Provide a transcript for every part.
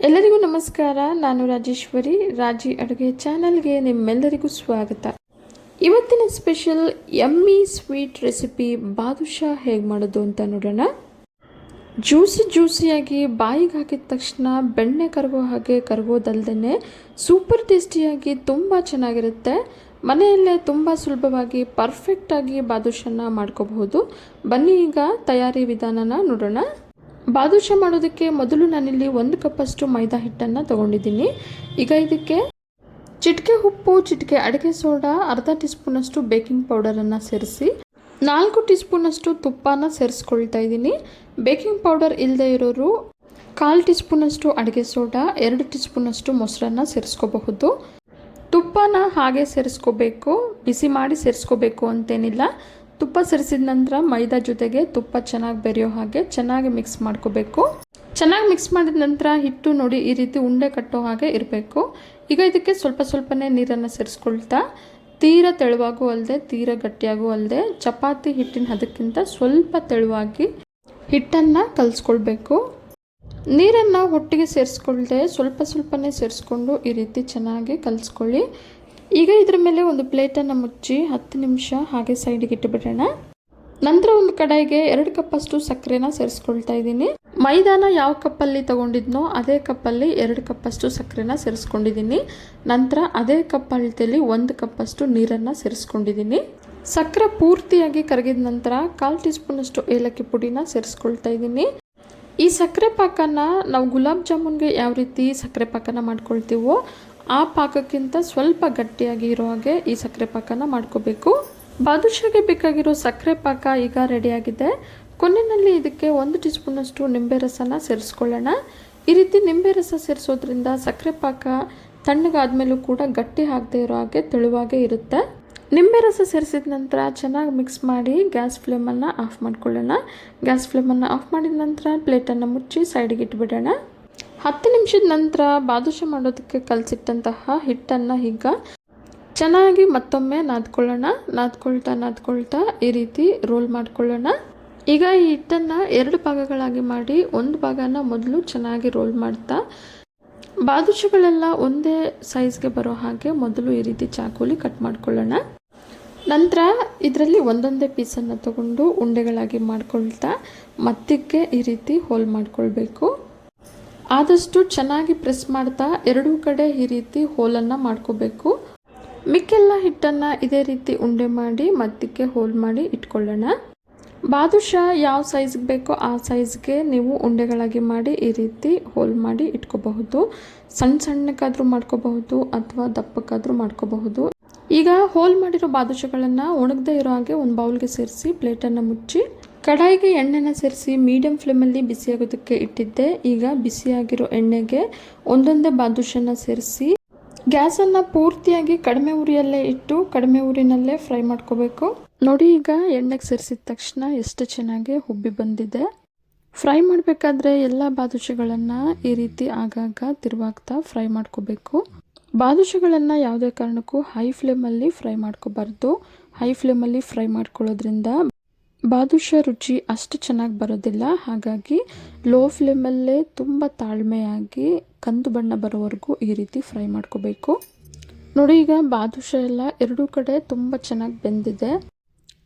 ಎಲ್ಲರಿಗೂ ನಮಸ್ಕಾರ. ನಾನು ರಾಜೇಶ್ವರಿ. ರಾಜಿ ಅಡುಗೆ ಚಾನಲ್ಗೆ ನಿಮ್ಮೆಲ್ಲರಿಗೂ ಸ್ವಾಗತ. ಇವತ್ತಿನ ಸ್ಪೆಷಲ್ ಎಮ್ಮಿ ಸ್ವೀಟ್ ರೆಸಿಪಿ ಬಾದುಷಾ ಹೇಗೆ ಮಾಡೋದು ಅಂತ ನೋಡೋಣ. ಜ್ಯೂಸಿ ಜ್ಯೂಸಿಯಾಗಿ ಬಾಯಿಗೆ ಹಾಕಿದ ತಕ್ಷಣ ಬೆಣ್ಣೆ ಕರಗೋ ಹಾಗೆ ಕರಗೋದಲ್ದೇ ಸೂಪರ್ ಟೇಸ್ಟಿಯಾಗಿ ತುಂಬ ಚೆನ್ನಾಗಿರುತ್ತೆ. ಮನೆಯಲ್ಲೇ ತುಂಬ ಸುಲಭವಾಗಿ ಪರ್ಫೆಕ್ಟಾಗಿ ಬಾದುಷನ್ನ ಮಾಡ್ಕೋಬಹುದು. ಬನ್ನಿ ಈಗ ತಯಾರಿ ವಿಧಾನನ ನೋಡೋಣ. ಬಾದುಷ ಮಾಡೋದಕ್ಕೆ ಮೊದಲು ನಾನಿಲ್ಲಿ ಒಂದು ಕಪ್ಪಷ್ಟು ಮೈದಾ ಹಿಟ್ಟನ್ನು ತಗೊಂಡಿದ್ದೀನಿ. ಈಗ ಇದಕ್ಕೆ ಚಿಟಿಕೆ ಉಪ್ಪು, ಚಿಟಿಕೆ ಅಡುಗೆ ಸೋಡಾ, ಅರ್ಧ ಟೀ ಸ್ಪೂನಷ್ಟು ಬೇಕಿಂಗ್ ಪೌಡರನ್ನು ಸೇರಿಸಿ ನಾಲ್ಕು ಟೀ ಸ್ಪೂನಷ್ಟು ತುಪ್ಪನ ಸೇರಿಸ್ಕೊಳ್ತಾ ಇದ್ದೀನಿ. ಬೇಕಿಂಗ್ ಪೌಡರ್ ಇಲ್ಲದೆ ಇರೋರು ಕಾಲು ಟೀ ಸ್ಪೂನಷ್ಟು ಅಡುಗೆ ಸೋಡಾ, ಎರಡು ಟೀ ಸ್ಪೂನಷ್ಟು ಮೊಸರನ್ನ ಸೇರಿಸ್ಕೋಬಹುದು. ತುಪ್ಪನ ಹಾಗೆ ಸೇರಿಸ್ಕೋಬೇಕು, ಬಿಸಿ ಮಾಡಿ ಸೇರಿಸ್ಕೋಬೇಕು ಅಂತೇನಿಲ್ಲ. ತುಪ್ಪ ಸೇರಿಸಿದ ನಂತರ ಮೈದಾ ಜೊತೆಗೆ ತುಪ್ಪ ಚೆನ್ನಾಗಿ ಬೆರೆಯೋ ಹಾಗೆ ಚೆನ್ನಾಗಿ ಮಿಕ್ಸ್ ಮಾಡ್ಕೋಬೇಕು. ಚೆನ್ನಾಗಿ ಮಿಕ್ಸ್ ಮಾಡಿದ ನಂತರ ಹಿಟ್ಟು ನೋಡಿ ಈ ರೀತಿ ಉಂಡೆ ಕಟ್ಟೋ ಹಾಗೆ ಇರಬೇಕು. ಈಗ ಇದಕ್ಕೆ ಸ್ವಲ್ಪ ಸ್ವಲ್ಪನೇ ನೀರನ್ನು ಸೇರಿಸ್ಕೊಳ್ತಾ, ತೀರ ತೆಳುವಾಗೂ ಅಲ್ಲದೆ ತೀರ ಗಟ್ಟಿಯಾಗೂ ಅಲ್ಲದೆ ಚಪಾತಿ ಹಿಟ್ಟಿನ ಹದಕ್ಕಿಂತ ಸ್ವಲ್ಪ ತೆಳುವಾಗಿ ಹಿಟ್ಟನ್ನು ಕಲಿಸ್ಕೊಳ್ಬೇಕು. ನೀರನ್ನು ಒಟ್ಟಿಗೆ ಸೇರಿಸ್ಕೊಳ್ದೆ ಸ್ವಲ್ಪ ಸ್ವಲ್ಪನೇ ಸೇರಿಸ್ಕೊಂಡು ಈ ರೀತಿ ಚೆನ್ನಾಗಿ ಕಲಿಸ್ಕೊಳ್ಳಿ. ಈಗ ಇದ್ರ ಮೇಲೆ ಒಂದು ಪ್ಲೇಟನ್ನು ಮುಚ್ಚಿ ಹತ್ತು ನಿಮಿಷ ಹಾಗೆ ಸೈಡಿಗೆ ಇಟ್ಟುಬಿಡೋಣ. ನಂತರ ಒಂದು ಕಡಾಯಿಗೆ ಎರಡು ಕಪ್ಪಷ್ಟು ಸಕ್ಕರೆನ ಸೇರಿಸ್ಕೊಳ್ತಾ ಇದ್ದೀನಿ. ಮೈದಾನ ಯಾವ ಕಪ್ಪಲ್ಲಿ ತಗೊಂಡಿದ್ನೋ ಅದೇ ಕಪ್ಪಲ್ಲಿ ಎರಡು ಕಪ್ಪಷ್ಟು ಸಕ್ಕರೆನ ಸೇರಿಸ್ಕೊಂಡಿದ್ದೀನಿ. ನಂತರ ಅದೇ ಕಪ್ ಅಳತೆಯಲ್ಲಿ ಒಂದು ಕಪ್ಪಷ್ಟು ನೀರನ್ನು ಸೇರಿಸ್ಕೊಂಡಿದ್ದೀನಿ. ಸಕ್ಕರೆ ಪೂರ್ತಿಯಾಗಿ ಕರಗಿದ ನಂತರ ಕಾಲು ಟೀ ಸ್ಪೂನಷ್ಟು ಏಲಕ್ಕಿ ಪುಡಿನ ಸೇರಿಸ್ಕೊಳ್ತಾ ಇದ್ದೀನಿ. ಈ ಸಕ್ಕರೆ ಪಾಕನ ನಾವು ಗುಲಾಬ್ ಜಾಮೂನ್ಗೆ ಯಾವ ರೀತಿ ಸಕ್ಕರೆ ಪಾಕನ ಮಾಡ್ಕೊಳ್ತೀವೋ ಆ ಪಾಕಕ್ಕಿಂತ ಸ್ವಲ್ಪ ಗಟ್ಟಿಯಾಗಿ ಇರೋ ಹಾಗೆ ಈ ಸಕ್ಕರೆ ಪಾಕನ ಮಾಡ್ಕೋಬೇಕು. ಬಾದುಷಾಗೆ ಬೇಕಾಗಿರೋ ಸಕ್ಕರೆ ಪಾಕ ಈಗ ರೆಡಿಯಾಗಿದೆ. ಕೊನೆಯಲ್ಲಿ ಇದಕ್ಕೆ ಒಂದು ಟೀ ಸ್ಪೂನಷ್ಟು ನಿಂಬೆ ರಸನ ಸೇರಿಸ್ಕೊಳ್ಳೋಣ. ಈ ರೀತಿ ನಿಂಬೆ ರಸ ಸೇರಿಸೋದ್ರಿಂದ ಸಕ್ಕರೆ ಪಾಕ ತಣ್ಣಗಾದ್ಮೇಲೂ ಕೂಡ ಗಟ್ಟಿ ಆಗದೆ ಇರೋ ಹಾಗೆ ತೆಳುವಾಗೆ ಇರುತ್ತೆ. ನಿಂಬೆ ರಸ ಸೇರಿಸಿದ ನಂತರ ಚೆನ್ನಾಗಿ ಮಿಕ್ಸ್ ಮಾಡಿ ಗ್ಯಾಸ್ ಫ್ಲೇಮನ್ನು ಆಫ್ ಮಾಡ್ಕೊಳ್ಳೋಣ. ಗ್ಯಾಸ್ ಫ್ಲೇಮನ್ನು ಆಫ್ ಮಾಡಿದ ನಂತರ ಪ್ಲೇಟನ್ನು ಮುಚ್ಚಿ ಸೈಡಿಗೆ ಇಟ್ಬಿಡೋಣ. ಹತ್ತು ನಿಮಿಷದ ನಂತರ ಬಾದುಷ ಮಾಡೋದಕ್ಕೆ ಕಲಸಿಟ್ಟಂತಹ ಹಿಟ್ಟನ್ನು ಈಗ ಚೆನ್ನಾಗಿ ಮತ್ತೊಮ್ಮೆ ನಾದ್ಕೊಳ್ಳೋಣ. ನಾದ್ಕೊಳ್ತಾ ನಾದ್ಕೊಳ್ತಾ ಈ ರೀತಿ ರೋಲ್ ಮಾಡ್ಕೊಳ್ಳೋಣ. ಈಗ ಈ ಹಿಟ್ಟನ್ನು ಎರಡು ಭಾಗಗಳಾಗಿ ಮಾಡಿ ಒಂದು ಭಾಗನ ಮೊದಲು ಚೆನ್ನಾಗಿ ರೋಲ್ ಮಾಡ್ತಾ, ಬಾದುಷಗಳೆಲ್ಲ ಒಂದೇ ಸೈಜ್ಗೆ ಬರೋ ಹಾಗೆ ಮೊದಲು ಈ ರೀತಿ ಚಾಕುಲಿ ಕಟ್ ಮಾಡ್ಕೊಳ್ಳೋಣ. ನಂತರ ಇದರಲ್ಲಿ ಒಂದೊಂದೇ ಪೀಸನ್ನು ತಗೊಂಡು ಉಂಡೆಗಳಾಗಿ ಮಾಡ್ಕೊಳ್ತಾ, ಮತ್ತಿಗೆ ಈ ರೀತಿ ಹೋಲ್ ಮಾಡ್ಕೊಳ್ಬೇಕು. ಆದಷ್ಟು ಚೆನ್ನಾಗಿ ಪ್ರೆಸ್ ಮಾಡ್ತಾ ಎರಡೂ ಕಡೆ ಈ ರೀತಿ ಹೋಲನ್ನು ಮಾಡ್ಕೋಬೇಕು. ಮಿಕ್ಕೆಲ್ಲ ಹಿಟ್ಟನ್ನು ಇದೇ ರೀತಿ ಉಂಡೆ ಮಾಡಿ ಮಧ್ಯಕ್ಕೆ ಹೋಲ್ ಮಾಡಿ ಇಟ್ಕೊಳ್ಳೋಣ. ಬಾದುಷಾ ಯಾವ ಸೈಜ್ಗೆ ಬೇಕೋ ಆ ಸೈಜ್ಗೆ ನೀವು ಉಂಡೆಗಳಾಗಿ ಮಾಡಿ ಈ ರೀತಿ ಹೋಲ್ ಮಾಡಿ ಇಟ್ಕೋಬಹುದು. ಸಣ್ಣ ಸಣ್ಣಕ್ಕಾದರೂ ಮಾಡ್ಕೋಬಹುದು ಅಥವಾ ದಪ್ಪಕ್ಕಾದರೂ ಮಾಡ್ಕೋಬಹುದು. ಈಗ ಹೋಲ್ ಮಾಡಿರೋ ಬಾದುಷಗಳನ್ನು ಒಣಗದೇ ಇರೋ ಹಾಗೆ ಒಂದು ಬೌಲ್ಗೆ ಸೇರಿಸಿ ಪ್ಲೇಟನ್ನು ಮುಚ್ಚಿ ಕಡಾಯಿಗೆ ಎಣ್ಣೆನ ಸೇರಿಸಿ ಮೀಡಿಯಂ ಫ್ಲೇಮಲ್ಲಿ ಬಿಸಿಯಾಗೋದಕ್ಕೆ ಇಟ್ಟಿದ್ದೆ. ಈಗ ಬಿಸಿಯಾಗಿರೋ ಎಣ್ಣೆಗೆ ಒಂದೊಂದೇ ಬಾದುಷನ ಸೇರಿಸಿ ಗ್ಯಾಸನ್ನು ಪೂರ್ತಿಯಾಗಿ ಕಡಿಮೆ ಉರಿಯಲ್ಲೇ ಇಟ್ಟು ಕಡಿಮೆ ಉರಿನಲ್ಲೇ ಫ್ರೈ ಮಾಡ್ಕೋಬೇಕು. ನೋಡಿ ಈಗ ಎಣ್ಣೆಗೆ ಸೇರಿಸಿದ ತಕ್ಷಣ ಎಷ್ಟು ಚೆನ್ನಾಗಿ ಹುಬ್ಬಿ ಬಂದಿದೆ. ಫ್ರೈ ಮಾಡಬೇಕಾದ್ರೆ ಎಲ್ಲ ಬಾದುಷೆಗಳನ್ನು ಈ ರೀತಿ ಆಗಾಗ ತಿರುವಾಗ್ತಾ ಫ್ರೈ ಮಾಡ್ಕೋಬೇಕು. ಬಾದುಷೆಗಳನ್ನು ಯಾವುದೇ ಕಾರಣಕ್ಕೂ ಹೈ ಫ್ಲೇಮಲ್ಲಿ ಫ್ರೈ ಮಾಡ್ಕೋಬಾರ್ದು. ಹೈ ಫ್ಲೇಮಲ್ಲಿ ಫ್ರೈ ಮಾಡ್ಕೊಳ್ಳೋದ್ರಿಂದ ಬಾದುಷ ರುಚಿ ಅಷ್ಟು ಚೆನ್ನಾಗಿ ಬರೋದಿಲ್ಲ. ಹಾಗಾಗಿ ಲೋ ಫ್ಲೇಮಲ್ಲೇ ತುಂಬ ತಾಳ್ಮೆಯಾಗಿ ಕಂದು ಬಣ್ಣ ಬರೋವರೆಗೂ ಈ ರೀತಿ ಫ್ರೈ ಮಾಡ್ಕೋಬೇಕು. ನೋಡಿ ಈಗ ಬಾದುಷಾ ಎಲ್ಲ ಎರಡೂ ಕಡೆ ತುಂಬ ಚೆನ್ನಾಗಿ ಬೆಂದಿದೆ.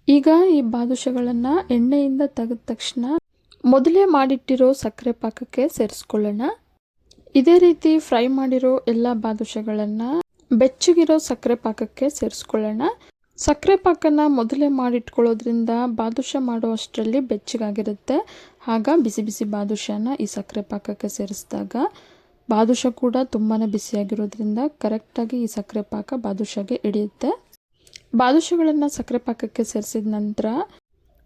ಈಗ ಈ ಬಾದುಷಗಳನ್ನು ಎಣ್ಣೆಯಿಂದ ತೆಗೆದ ತಕ್ಷಣ ಮೊದಲೇ ಮಾಡಿಟ್ಟಿರೋ ಸಕ್ಕರೆ ಪಾಕಕ್ಕೆ ಸೇರಿಸ್ಕೊಳ್ಳೋಣ. ಇದೇ ರೀತಿ ಫ್ರೈ ಮಾಡಿರೋ ಎಲ್ಲ ಬಾದುಷಗಳನ್ನು ಬೆಚ್ಚಗಿರೋ ಸಕ್ಕರೆ ಪಾಕಕ್ಕೆ ಸೇರಿಸ್ಕೊಳ್ಳೋಣ. ಸಕ್ಕರೆ ಪಾಕನ ಮೊದಲೇ ಮಾಡಿಟ್ಕೊಳ್ಳೋದ್ರಿಂದ ಬಾದುಷ ಮಾಡೋ ಅಷ್ಟರಲ್ಲಿ ಬೆಚ್ಚಗಾಗಿರುತ್ತೆ. ಆಗ ಬಿಸಿ ಬಿಸಿ ಬಾದುಷನ ಈ ಸಕ್ಕರೆ ಪಾಕಕ್ಕೆ ಸೇರಿಸಿದಾಗ ಬಾದುಷ ಕೂಡ ತುಂಬಾ ಬಿಸಿಯಾಗಿರೋದ್ರಿಂದ ಕರೆಕ್ಟಾಗಿ ಈ ಸಕ್ಕರೆ ಪಾಕ ಬಾದುಷಗೆ ಹಿಡಿಯುತ್ತೆ. ಬಾದುಷಗಳನ್ನು ಸಕ್ಕರೆ ಪಾಕಕ್ಕೆ ಸೇರಿಸಿದ ನಂತರ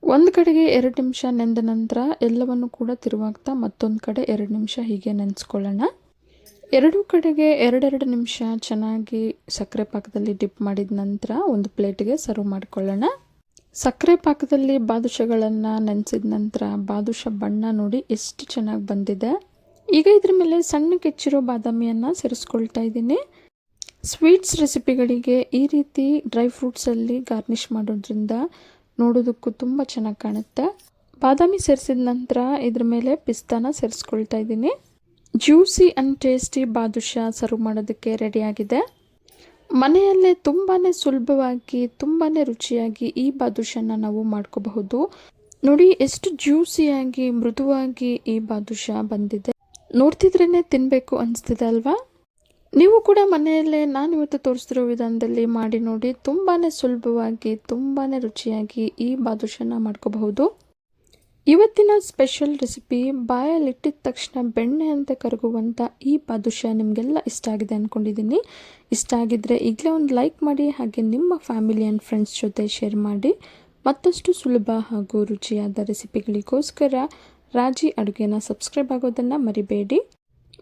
ಒಂದು ಕಡೆಗೆ ಎರಡು ನಿಮಿಷ ನೆಂದ ನಂತರ ಎಲ್ಲವನ್ನು ಕೂಡ ತಿರುವಾಗ್ತಾ ಮತ್ತೊಂದು ಕಡೆ ಎರಡು ನಿಮಿಷ ಹೀಗೆ ನೆನೆಸ್ಕೊಳ್ಳೋಣ. ಎರಡೂ ಕಡೆಗೆ ಎರಡೆರಡು ನಿಮಿಷ ಚೆನ್ನಾಗಿ ಸಕ್ಕರೆ ಪಾಕದಲ್ಲಿ ಡಿಪ್ ಮಾಡಿದ ನಂತರ ಒಂದು ಪ್ಲೇಟ್ಗೆ ಸರ್ವ್ ಮಾಡಿಕೊಳ್ಳೋಣ. ಸಕ್ಕರೆ ಪಾಕದಲ್ಲಿ ಬಾದುಷಗಳನ್ನು ನೆನೆಸಿದ ನಂತರ ಬಾದುಷ ಬಣ್ಣ ನೋಡಿ ಎಷ್ಟು ಚೆನ್ನಾಗಿ ಬಂದಿದೆ. ಈಗ ಇದ್ರ ಮೇಲೆ ಸಣ್ಣ ಕೆಚ್ಚಿರೋ ಬಾದಾಮಿಯನ್ನು ಸೇರಿಸ್ಕೊಳ್ತಾ ಇದ್ದೀನಿ. ಸ್ವೀಟ್ಸ್ ರೆಸಿಪಿಗಳಿಗೆ ಈ ರೀತಿ ಡ್ರೈ ಫ್ರೂಟ್ಸಲ್ಲಿ ಗಾರ್ನಿಷ್ ಮಾಡೋದ್ರಿಂದ ನೋಡೋದಕ್ಕೂ ತುಂಬ ಚೆನ್ನಾಗಿ ಕಾಣುತ್ತೆ. ಬಾದಾಮಿ ಸೇರಿಸಿದ ನಂತರ ಇದ್ರ ಮೇಲೆ ಪಿಸ್ತಾನ ಸೇರಿಸ್ಕೊಳ್ತಾ ಇದ್ದೀನಿ. Juicy and tasty badusha serve ಮಾಡೋದಕ್ಕೆ ರೆಡಿಯಾಗಿದೆ. ಮನೆಯಲ್ಲೇ ತುಂಬಾ ಸುಲಭವಾಗಿ ತುಂಬಾ ರುಚಿಯಾಗಿ ಈ ಬಾದುಷನ ನಾವು ಮಾಡ್ಕೋಬಹುದು. ನೋಡಿ, ಎಷ್ಟು ಜ್ಯೂಸಿಯಾಗಿ, ಮೃದುವಾಗಿ ಈ ಬಾದುಷಾ ಬಂದಿದೆ. ನೋಡ್ತಿದ್ರೇ ತಿನ್ನಬೇಕು ಅನಿಸ್ತಿದೆ ಅಲ್ವಾ? ನೀವು ಕೂಡ ಮನೆಯಲ್ಲೇ ನಾನು ಇವತ್ತು ತೋರಿಸ್ತಿರೋ ವಿಧಾನದಲ್ಲಿ ಮಾಡಿ ನೋಡಿ ತುಂಬಾ ಸುಲಭವಾಗಿ ತುಂಬಾ ರುಚಿಯಾಗಿ ಈ ಬಾದುಷನ ಮಾಡ್ಕೋಬಹುದು. ಇವತ್ತಿನ ಸ್ಪೆಷಲ್ ರೆಸಿಪಿ ಬಾಯಲ್ಲಿಟ್ಟಿದ ತಕ್ಷಣ ಬೆಣ್ಣೆ ಅಂತ ಕರಗುವಂಥ ಈ ಬಾದುಷಾ ನಿಮಗೆಲ್ಲ ಇಷ್ಟ ಆಗಿದೆ ಅಂದ್ಕೊಂಡಿದ್ದೀನಿ ಇಷ್ಟ ಆಗಿದ್ದರೆ ಈಗಲೇ ಒಂದು ಲೈಕ್ ಮಾಡಿ ಹಾಗೆ ನಿಮ್ಮ ಫ್ಯಾಮಿಲಿ ಆ್ಯಂಡ್ ಫ್ರೆಂಡ್ಸ್ ಜೊತೆ ಶೇರ್ ಮಾಡಿ. ಮತ್ತಷ್ಟು ಸುಲಭ ಹಾಗೂ ರುಚಿಯಾದ ರೆಸಿಪಿಗಳಿಗೋಸ್ಕರ ರಾಜಿ ಅಡುಗೆನ ಸಬ್ಸ್ಕ್ರೈಬ್ ಆಗೋದನ್ನು ಮರಿಬೇಡಿ.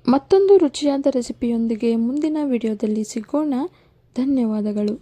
ಮತ್ತೊಂದು ರುಚಿಯಾದ ರೆಸಿಪಿಯೊಂದಿಗೆ ಮುಂದಿನ ವಿಡಿಯೋದಲ್ಲಿ ಸಿಗೋಣ. ಧನ್ಯವಾದಗಳು.